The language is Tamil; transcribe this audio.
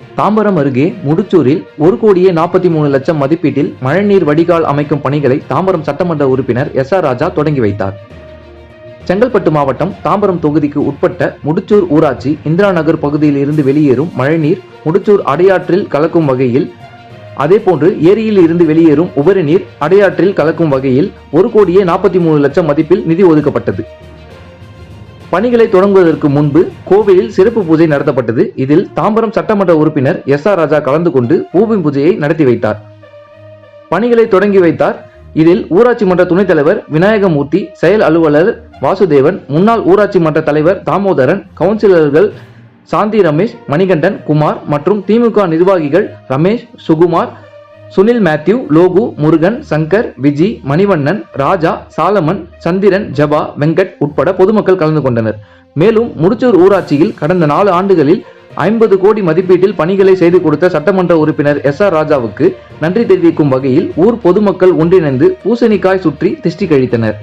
தாம்பரம் அருகே முடிச்சூரில் ஒரு கோடியே நாற்பத்தி மூணு லட்சம் மதிப்பீட்டில் மழைநீர் வடிகால் அமைக்கும் பணிகளை தாம்பரம் சட்டமன்ற உறுப்பினர் எஸ் ஆர் ராஜா தொடங்கி வைத்தார். செங்கல்பட்டு மாவட்டம் தாம்பரம் தொகுதிக்கு உட்பட்ட முடிச்சூர் ஊராட்சி இந்திரா நகர் பகுதியில் இருந்து வெளியேறும் மழைநீர் முடிச்சூர் அடையாற்றில் கலக்கும் வகையில் அதேபோன்று ஏரியில் இருந்து வெளியேறும் உபரி நீர் அடையாற்றில் கலக்கும் வகையில் ஒரு கோடியே நாற்பத்தி மூணு லட்சம் மதிப்பில் நிதி ஒதுக்கப்பட்டது. பணிகளை தொடங்குவதற்கு முன்பு கோவிலில் சிறப்பு பூஜை நடத்தப்பட்டது. இதில் தாம்பரம் சட்டமன்ற உறுப்பினர் எஸ் ஆர் ராஜா கலந்து கொண்டு பூமி பூஜையை நடத்தி வைத்தார். பணிகளை தொடங்கி வைத்தார். இதில் ஊராட்சி மன்ற துணைத் தலைவர் விநாயகமூர்த்தி செயல் அலுவலர் வாசுதேவன் முன்னாள் ஊராட்சி மன்ற தலைவர் தாமோதரன் கவுன்சிலர்கள் சாந்தி ரமேஷ் மணிகண்டன் குமார் மற்றும் திமுக நிர்வாகிகள் ரமேஷ் சுகுமார் சுனில் மேத்யூ லோகு முருகன் சங்கர் விஜி மணிவண்ணன் ராஜா சாலமன் சந்திரன் ஜபா வெங்கட் உட்பட பொதுமக்கள் கலந்து கொண்டனர். மேலும் முடிச்சூர் ஊராட்சியில் கடந்த நாலு ஆண்டுகளில் ஐம்பது கோடி மதிப்பீட்டில் பணிகளை செய்து கொடுத்த சட்டமன்ற உறுப்பினர் எஸ் ஆர் ராஜாவுக்கு நன்றி தெரிவிக்கும் வகையில் ஊர் பொதுமக்கள் ஒன்றிணைந்து பூசணிக்காய் சுற்றி திஷ்டி கழித்தனர்.